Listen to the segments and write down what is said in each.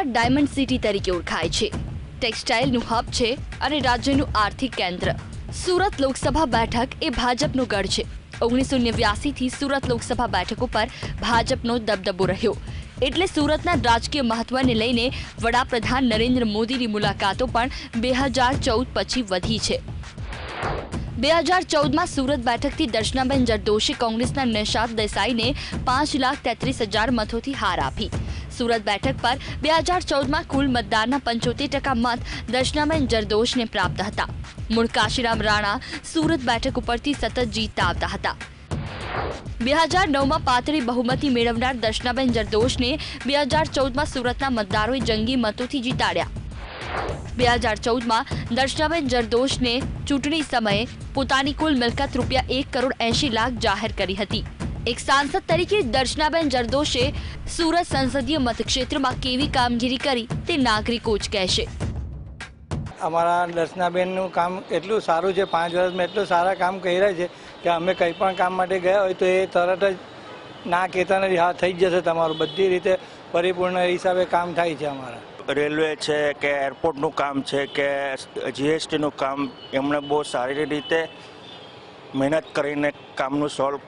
Surat diamond city તરીકે ઓળખાય છે. ટેક્સટાઇલનું હબ છે અને રાજ્યનું આર્થિક કેન્દ્ર. સુરત લોકસભા બેઠક એ ભાજપનો ગઢ છે. ઓગણીસો નેવ્યાસીથી સુરત લોકસભા બેઠક ઉપર ભાજપનો દબદબો રહ્યો. એટલે સુરતના રાજકીય મહત્વને લઈને વડાપ્રધાન નરેન્દ્ર મોદીની મુલાકાતો પણ બે હજાર ચૌદ પછી વધી છે. બે હજાર ચૌદમાં સુરત બેઠકથી દર્શનાબેન જરદોશી કોંગ્રેસના નિશાદ દેસાઈને પાંચ લાખ તેત્રીસ હજાર મતોથી હાર આપી. સુરત બેઠક પર બે હજાર ચૌદમાં કુલ મતદારના પંચોતેર ટકા મત દર્શનાબેન જરદોશને પ્રાપ્ત હતા. મૂળ કાશીરામ રાણા સુરત બેઠક ઉપરથી સતત જીતતા આવતા હતા. બે હજાર નવમાં પાતળી બહુમતી મેળવનાર દર્શનાબેન જરદોશને બે હજાર ચૌદમાં સુરતના મતદારોએ જંગી મતોથી જીતાડ્યા. બે હજાર ચૌદમાં દર્શનાબેન જરદોશને ચૂંટણી સમયે પોતાની કુલ મિલકત રૂપિયા એક કરોડ એંશી લાખ જાહેર કરી હતી. એક સાંસદ તરીકે દર્શનાબેન જરદોશે સુરત સંસદીય મતક્ષેત્રમાં કેવી કામગીરી કરી તે નાગરિકો જ કહેશે. અમારા દર્શનાબેનનું કામ એટલું સારું છે પાંચ વર્ષમાં એટલું સારા કામ કરી રહ્યા છે કે અમે કંઈ પણ કામ માટે ગયા હોય તો એ તરત જ ના કહેતા નથી હા થઈ જ જશે તમારું. બધી રીતે પરિપૂર્ણ હિસાબે કામ થાય છે અમારા. રેલવે છે કે એરપોર્ટનું કામ છે કે જીએસટીનું કામ એમણે બહુ સારી રીતે મહેનત કરીને કામનું સોલ્વ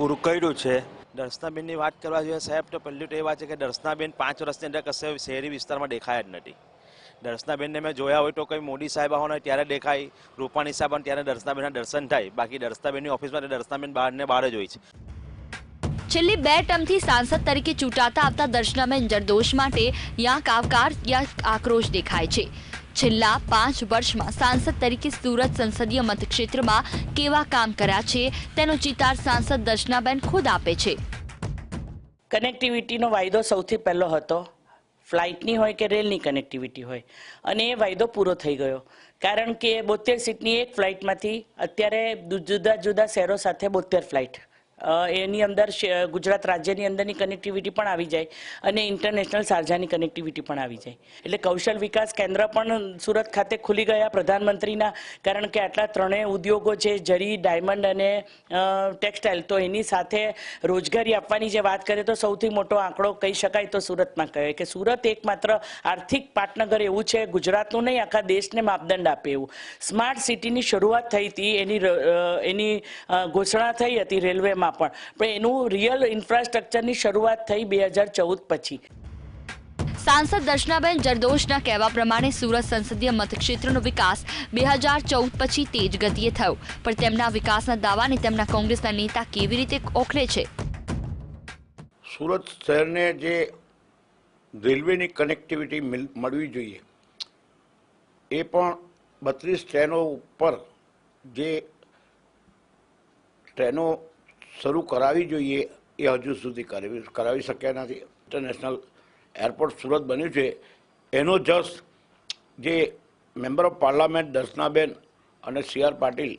પૂરું કર્યું છે. દર્શનાબેનની વાત કરવા જોઈએ સાહેબ, તો પહેલું તો એ વાત છે કે દર્શનાબેન પાંચ વર્ષની અંદર કશે શહેરી વિસ્તારમાં દેખાયા જ નથી. દર્શનાબેનને મેં જોયા હોય તો કંઈ મોદી સાહેબ હોય ત્યારે દેખાય, રૂપાણી સાહેબ આવે ત્યારે દર્શનાબેનના દર્શન થાય. બાકી દર્શનાબેનની ઓફિસમાં દર્શનાબેન બહારને બહાર જ હોય છે. છેલ્લી બે ટર્મથી સાંસદ તરીકે ચૂંટાતા આવતા દર્શનાબેન જરદોશ માટે યા કાવકાર યા આક્રોશ દેખાય છે. છેલ્લા પાંચ વર્ષમાં સાંસદ તરીકે સુરત સંસદીય મતક્ષેત્રમાં કેવા કામ કર્યા છે, તેનો ચિતાર સાંસદ દર્શનાબેન ખુદ આપે છે. કનેક્ટિવિટીનો વાયદો સૌથી પહેલો હતો. ફ્લાઇટની હોય કે રેલની કનેક્ટિવિટી હોય. અને એ વાયદો પૂરો થઈ ગયો. કારણ કે બોતેર સીટની એક ફ્લાઇટમાંથી અત્યારે જુદા જુદા શહેરો સાથે બોતેર ફ્લાઇટ એની અંદર ગુજરાત રાજ્યની અંદરની કનેક્ટિવિટી પણ આવી જાય અને ઇન્ટરનેશનલ સારજાની કનેક્ટિવિટી પણ આવી જાય. એટલે કૌશલ વિકાસ કેન્દ્ર પણ સુરત ખાતે ખુલી ગયા પ્રધાનમંત્રીના, કારણ કે આટલા ત્રણેય ઉદ્યોગો છે, જરી, ડાયમંડ અને ટેક્સટાઇલ, તો એની સાથે રોજગારી આપવાની જે વાત કરીએ તો સૌથી મોટો આંકડો કહી શકાય તો સુરતમાં કહેવાય કે સુરત એકમાત્ર આર્થિક પાટનગર એવું છે, ગુજરાતનું નહીં, આખા દેશને માપદંડ આપે એવું. સ્માર્ટ સિટીની શરૂઆત થઈ હતી, એની એની ઘોષણા થઈ હતી રેલવેમાં. પણ. પણ એનું રિયલ ઇન્ફ્રાસ્ટ્રક્ચરની શરૂઆત થઈ બે હજાર ચૌદ પછી. સાંસદ દર્શનાબેન જરદોશના કહેવા પ્રમાણે સુરત સંસદીય મતક્ષેત્રનો વિકાસ બે હજાર ચૌદ પછી તેજ ગતિએ થયો. પણ તેમના વિકાસના દાવાને તેમના કોંગ્રેસના નેતા કેવી રીતે ઓખલે છે? સુરત શહેરને જે રેલવેની કનેક્ટિવિટી મળવી જોઈએ એ પણ બત્રીસ ટ્રેનો ઉપર જે ટ્રેનો શરૂ કરાવી જોઈએ એ હજુ સુધી કરાવી કરાવી શક્યા નથી. ઇન્ટરનેશનલ એરપોર્ટ સુરત બન્યું છે. એનો જસ જે મેમ્બર ઓફ પાર્લામેન્ટ દર્શનાબેન અને સી આર પાટીલ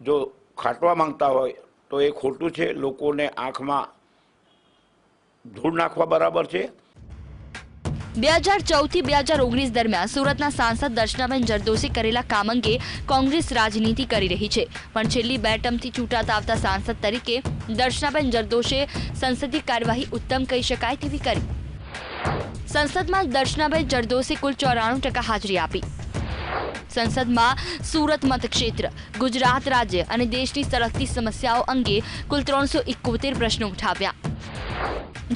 જો ખાટવા માંગતા હોય તો એ ખોટું છે. લોકોને આંખમાં ધૂળ નાખવા બરાબર છે. બે હજાર ચૌદથી બે હજાર ઓગણીસ દરમિયાન સુરતના સાંસદ દર્શનાબેન જરદોશી કરેલા કામ અંગે કોંગ્રેસ રાજનીતિ કરી રહી છે. પણ છેલ્લી બે ટર્મથી આવતા સાંસદ તરીકે દર્શનાબેન જરદોશે સંસદીય કાર્યવાહી ઉત્તમ કહી શકાય તેવી કરી. સંસદમાં દર્શનાબેન જરદોશી કુલ ચોરાણું ટકા હાજરી આપી. સંસદમાં સુરત મતક્ષેત્ર, ગુજરાત રાજ્ય અને દેશની સળગતી સમસ્યાઓ અંગે કુલ ત્રણસો પ્રશ્નો ઉઠાવ્યા.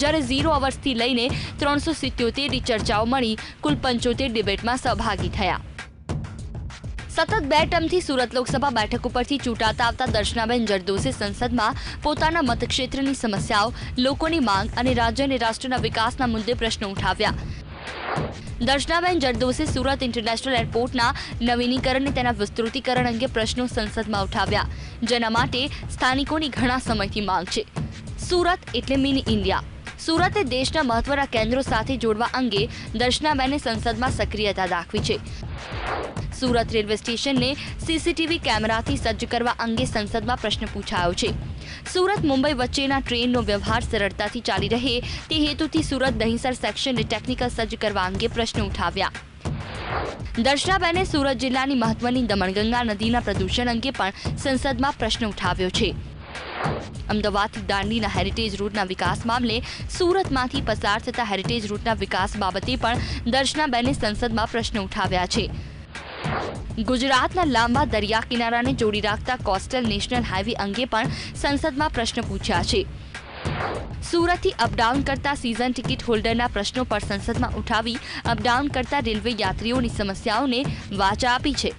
જ્યારે ઝીરો અવર્સથી લઈને ત્રણસો સિત્યોતેરની ચર્ચાઓ મળી, કુલ પંચોતેર ડિબેટમાં સહભાગી થયા. સતત બે ટર્મથી સુરત લોકસભા બેઠક ઉપરથી ચૂંટાતા આવતા દર્શનાબેન જરદોસે સંસદમાં પોતાના મતક્ષેત્રની સમસ્યાઓ, લોકોની માંગ અને રાજ્ય અને રાષ્ટ્રના વિકાસના મુદ્દે પ્રશ્નો ઉઠાવ્યા. દર્શનાબેન જરદોશે સુરત ઇન્ટરનેશનલ એરપોર્ટના નવીનીકરણ અને તેના વિસ્તૃતીકરણ અંગે પ્રશ્નો સંસદમાં ઉઠાવ્યા, જેના માટે સ્થાનિકોની ઘણા સમયથી માંગ છે. સુરત એટલે મિની ઇન્ડિયા. સુરતે દેશના મહત્વના કેન્દ્રો સાથે જોડવા અંગે દર્શનાબેને સંસદમાં સક્રિયતા દાખવી છે. સુરત રેલવે સ્ટેશનને સીસીટીવી કેમેરાથી સજ્જ કરવા અંગે સંસદમાં પ્રશ્ન પૂછાયો છે. સુરત મુંબઈ વચ્ચેના ટ્રેનનો વ્યવહાર સરળતાથી ચાલી રહે તે હેતુથી સુરત દહીસર સેક્શનને ટેકનિકલ સજ્જ કરવા અંગે પ્રશ્ન ઉઠાવ્યા. દર્શનાબેને સુરત જિલ્લાની મહત્વની દમણગંગા નદીના પ્રદૂષણ અંગે પણ સંસદમાં પ્રશ્ન ઉઠાવ્યો છે. અમદાવાદથી દાંડીના હેરિટેજ રૂટના વિકાસ મામલે સુરતમાંથી પસાર થતા હેરિટેજ રૂટના વિકાસ બાબતે પણ દર્શનાબેને સંસદમાં પ્રશ્ન ઉઠાવ્યા છે. ગુજરાતના લાંબા દરિયા કિનારાને જોડી રાખતા કોસ્ટલ નેશનલ હાઈવે અંગે પણ સંસદમાં પ્રશ્ન પૂછ્યા છે. સુરતથી અપડાઉન કરતા સીઝન ટિકિટ હોલ્ડરના પ્રશ્નો પર સંસદમાં ઉઠાવી અપડાઉન કરતા રેલવે યાત્રીઓની સમસ્યાઓને વાચા આપી છે.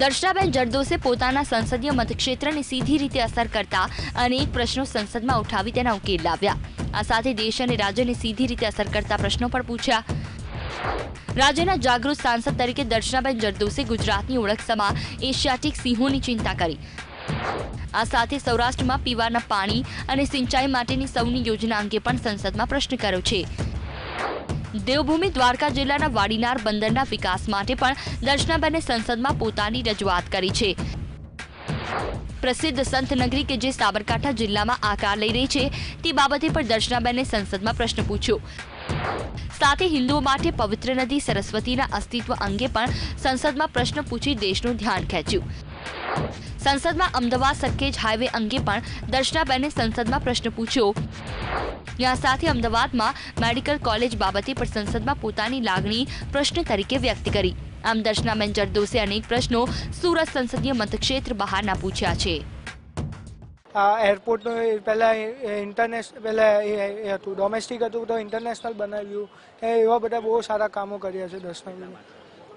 દર્શનાબેન જરદોસે પોતાના સંસદીય મતક્ષેત્રને સીધી રીતે અસર કરતા અનેક પ્રશ્નો સંસદમાં ઉઠાવી તેના ઉકેલ લાવ્યા. આ સાથે દેશ અને રાજ્યને સીધી રીતે અસર કરતા પ્રશ્નો પણ પૂછ્યા. રાજ્યના જાગૃત સાંસદ તરીકે દર્શનાબેન જરદોસે ગુજરાતની ઓળખ સમા એશિયાટિક સિંહોની ચિંતા કરી. આ સાથે સૌરાષ્ટ્રમાં પીવાના પાણી અને સિંચાઈ માટેની સૌની યોજના અંગે પણ સંસદમાં પ્રશ્ન કર્યો છે. દેવભૂમિ દ્વારકા જિલ્લાના વાડીનાર બંદરના વિકાસ માટે પણ દર્શનાબેને સંસદમાં પોતાની રજૂઆત કરી છે. પ્રસિદ્ધ સંત નગરી કે જે સાબરકાંઠા જિલ્લામાં આકાર લઈ રહી છે, તે બાબતે પણ દર્શનાબેને સંસદમાં પ્રશ્ન પૂછ્યો. સાથે હિન્દુઓ માટે પવિત્ર નદી સરસ્વતીના અસ્તિત્વ અંગે પણ સંસદમાં પ્રશ્ન પૂછી દેશનું ધ્યાન ખેંચ્યું. સંસદમાં અમદાવાદ સરખેજ હાઈવે અંગે પણ દર્શનાબેને સંસદમાં પ્રશ્ન પૂછ્યો. આ સાથે અમદાવાદમાં મેડિકલ કોલેજ બાબતે પણ સંસદમાં પોતાની લાગણી પ્રશ્ન તરીકે વ્યક્ત કરી. આમ દર્શનાબેન જરદોસે અનેક પ્રશ્નો સુરત સંસદીય મતક્ષેત્ર બહારના પૂછ્યા છે. આ એરપોર્ટનું પહેલાં ઇન્ટરનેશ પહેલાં એ એ હતું. ડોમેસ્ટિક હતું તો ઇન્ટરનેશનલ બનાવ્યું. એ એવા બધા બહુ સારા કામો કર્યા છે દસમાં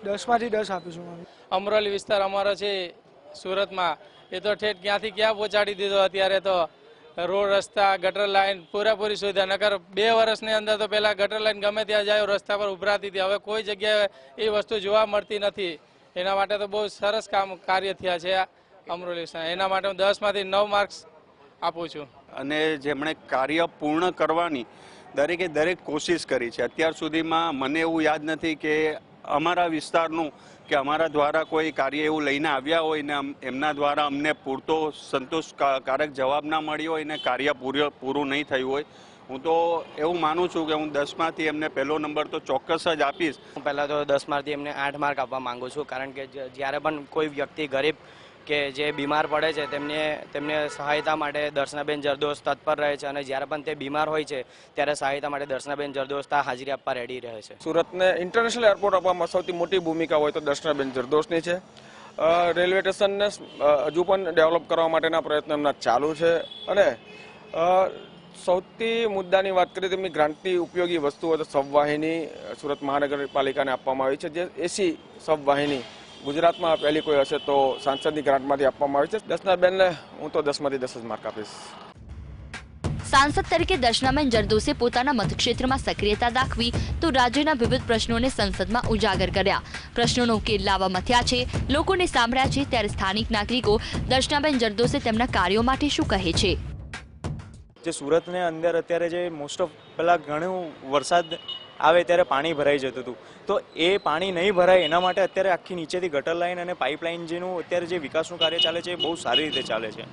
દસમાંથી દસ આપીશું મારું. અમરોલી વિસ્તાર અમારો છે સુરતમાં. એ તો ઠેઠ ક્યાંથી ક્યાં પહોંચાડી દીધો અત્યારે તો રોડ, રસ્તા, ગટર લાઈન, પૂરેપૂરી સુવિધા. નકર બે વર્ષની અંદર તો પહેલાં ગટર લાઈન ગમે ત્યાં જાય રસ્તા પર ઉભરાતી હતી હવે કોઈ જગ્યાએ એ વસ્તુ જોવા મળતી નથી. એના માટે તો બહુ સરસ કામ કાર્ય થયા છે અમરોલી એના માટે હું દસમાંથી નવ માર્ક્સ આપું છું. અને જેમણે કાર્ય પૂર્ણ કરવાની દરેકે દરેક કોશિશ કરી છે. અત્યાર સુધીમાં મને એવું યાદ નથી કે અમારા વિસ્તારનું કે અમારા દ્વારા કોઈ કાર્ય એવું લઈને આવ્યા હોય ને એમના દ્વારા અમને પૂરતો સંતોષકારક જવાબ ના મળ્યો હોય ને કાર્ય પૂર્ય, પૂરું નહીં થયું હોય, હું તો એવું માનું છું કે હું દસમાંથી એમને પહેલો નંબર તો ચોક્કસ જ આપીશ. હું પહેલાં તો દસમાંથી એમને આઠ માર્ક આપવા માંગુ છું, કારણ કે જ્યારે પણ કોઈ વ્યક્તિ ગરીબ કે જે બીમાર પડે છે, તેમને તેમને સહાયતા માટે દર્શનાબેન જરદોશ તત્પર રહે છે અને જ્યારે પણ તે બીમાર હોય છે, ત્યારે સહાયતા માટે દર્શનાબેન જરદોસ ત્યાં હાજરી આપવા રેડી રહે છે. સુરતને ઇન્ટરનેશનલ એરપોર્ટ આપવામાં સૌથી મોટી ભૂમિકા હોય તો દર્શનાબેન જરદોશની છે. રેલવે સ્ટેશનને હજુ પણ ડેવલપ કરવા માટેના પ્રયત્નો એમના ચાલુ છે અને સૌથી મુદ્દાની વાત કરીએ તેમની ગ્રાન્ટની ઉપયોગી વસ્તુઓ તો સબવાહિની સુરત મહાનગરપાલિકાને આપવામાં આવી છે, જે એસી સબવાહિની ગુજરાતમાં પહેલી કોઈ હશે તો સાંસદની ગ્રાન્ટમાંથી આપવામાં આવી છે. દસનાબેનને હું તો દસમાંથી દસ જ માર્ક આપીશ. સાંસદ તરીકે દર્શનાબેન જરદોસે પોતાના મતક્ષેત્રમાં સક્રિયતા દાખવી તો રાજ્યના વિવિધ પ્રશ્નોને સંસદમાં ઉજાગર કર્યા. પ્રશ્નોનો ઉકેલ લાવવા મથ્યા છે લોકોને સાંભળ્યા છે ત્યારે સ્થાનિક નાગરિકો દર્શનાબેન જરદોસે તેમના કાર્યો માટે શું કહે છે? જે સુરતને અંદર અત્યારે જે મોસ્ટ ઓફ પહેલાં ઘણું વરસાદ આવે ત્યારે પાણી ભરાઈ જતું હતું. તો એ પાણી નહીં ભરાય એના માટે અત્યારે આખી નીચેથી ગટર લાઈન અને પાઇપલાઇન જેનું અત્યારે જે વિકાસનું કાર્ય ચાલે છે એ બહુ સારી રીતે ચાલે છે.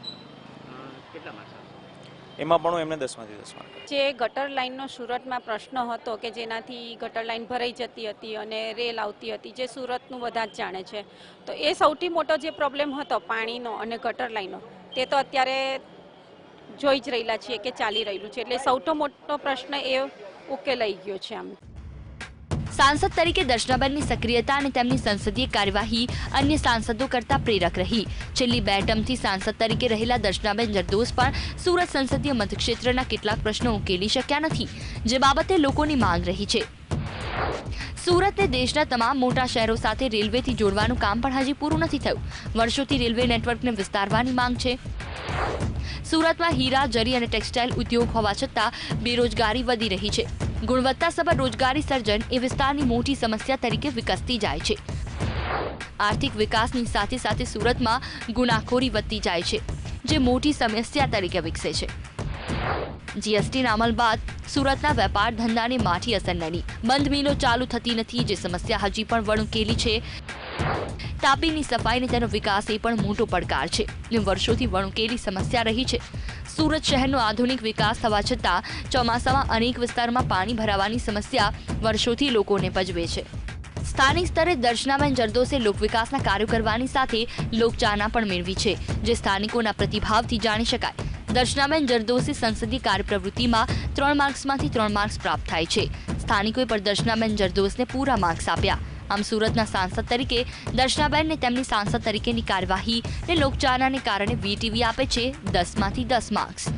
એમાં પણ એમને દસમાંથી દસ માર્ક જે ગટર લાઇનનો સુરતમાં પ્રશ્ન હતો કે જેનાથી ગટર લાઇન ભરાઈ જતી હતી અને રેલ આવતી હતી, જે સુરતનું બધા જ જાણે છે. તો એ સૌથી મોટો જે પ્રોબ્લેમ હતો પાણીનો અને ગટર લાઇનનો તે તો અત્યારે જોઈ જ રહેલા છીએ કે ચાલી રહેલું છે. એટલે સૌથી મોટો પ્રશ્ન એ ઉકેલાઈ ગયો છે આમ. સાંસદ તરીકે દર્શનાબેનની સક્રિયતા અને તેમની સંસદીય કાર્યવાહી અન્ય સાંસદો કરતા પ્રેરક રહી. છેલ્લી બે ટર્મથી સાંસદ તરીકે રહેલા દર્શનાબેન જરદોસ પણ સુરત સંસદીય મતક્ષેત્રના કેટલાક પ્રશ્નો ઉકેલી શક્યા નથી, જે બાબતે લોકોની માંગ રહી છે. સુરતને દેશના તમામ મોટા શહેરો સાથે રેલવેથી જોડવાનું કામ પણ હજી પૂરું નથી થયું. વર્ષોથી રેલવે નેટવર્કને વિસ્તારવાની માંગ છે. સુરતમાં હીરા, જરી અને ટેક્સટાઇલ ઉદ્યોગ હોવા છતાં બેરોજગારી વધી રહી છે. ગુણવત્તાસભર રોજગારી સર્જન એ વિસ્તારની મોટી સમસ્યા તરીકે વિકસતી જાય છે. આર્થિક વિકાસની સાથે સાથે સુરતમાં ગુનાખોરી વધતી જાય છે, જે મોટી સમસ્યા તરીકે વિકસે છે. જીએસટીના અમલ બાદ સુરતના વેપાર ધંધાને માઠી અસર નડી. બંધ મિલો ચાલુ થતી નથી, જે સમસ્યા હજી પણ વણકેલી છે. તાપીની સફાઈને તેનો વિકાસ એ પણ મોટો પડકાર છે. વર્ષોથી વણુકેલી સમસ્યા રહી છે. સુરત શહેરનો આધુનિક વિકાસ થવા છતાં ચોમાસામાં અનેક વિસ્તારમાં પાણી ભરાવાની સમસ્યા વર્ષોથી લોકોને પજવે છે. સ્થાનિક સ્તરે દર્શનાબેન જરદોસે લોકવિકાસના કાર્યો કરવાની સાથે લોકચાહના પણ મેળવી છે, જે સ્થાનિકોના પ્રતિભાવથી જાણી શકાય. દર્શનાબેન જરદોસે સંસદીય કાર્યપ્રવૃત્તિમાં ત્રણ માર્ક્સમાંથી ત્રણ માર્ક્સ પ્રાપ્ત થાય છે. સ્થાનિકોએ પણ દર્શનાબેન જરદોસને પૂરા માર્ક્સ આપ્યા. આમ સુરતના સાંસદ તરીકે દર્શનાબેનને તેમની સાંસદ તરીકેની કાર્યવાહી ને લોકચાહનાને કારણે વીટીવી આપે છે દસમાંથી દસ માર્ક્સ.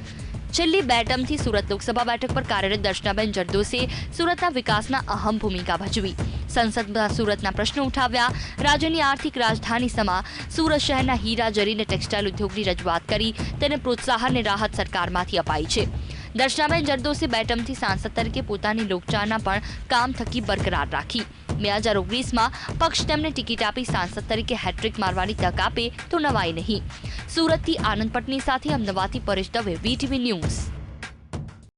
છેલ્લી બે ટર્મથી સુરત લોકસભા બેઠક પર કાર્યરત દર્શનાબેન જરદોસે સુરતના વિકાસના અહમ ભૂમિકા ભજવી. સંસદમાં સુરતના પ્રશ્નો ઉઠાવ્યા. રાજ્યની આર્થિક રાજધાની સમા સુરત શહેરના હીરા જરીને ટેક્સટાઇલ ઉદ્યોગની રજૂઆત કરી. તેને પ્રોત્સાહનને રાહત સરકારમાંથી અપાઈ છે. દર્શનાબેન જરદોસે બે ટર્મથી સાંસદ તરીકે પોતાની લોકચાહના પણ કામ થકી બરકરાર રાખી. બે હજાર ઓગણીસમાં પક્ષ તેમને ટિકિટ આપી સાંસદ તરીકે હેટ્રિક મારવાની તક આપે તો નવાઈ નહીં. સુરતથી આનંદ પટની સાથે અમદાવાદથી પરેશ દવે વીટીવી ન્યૂઝ.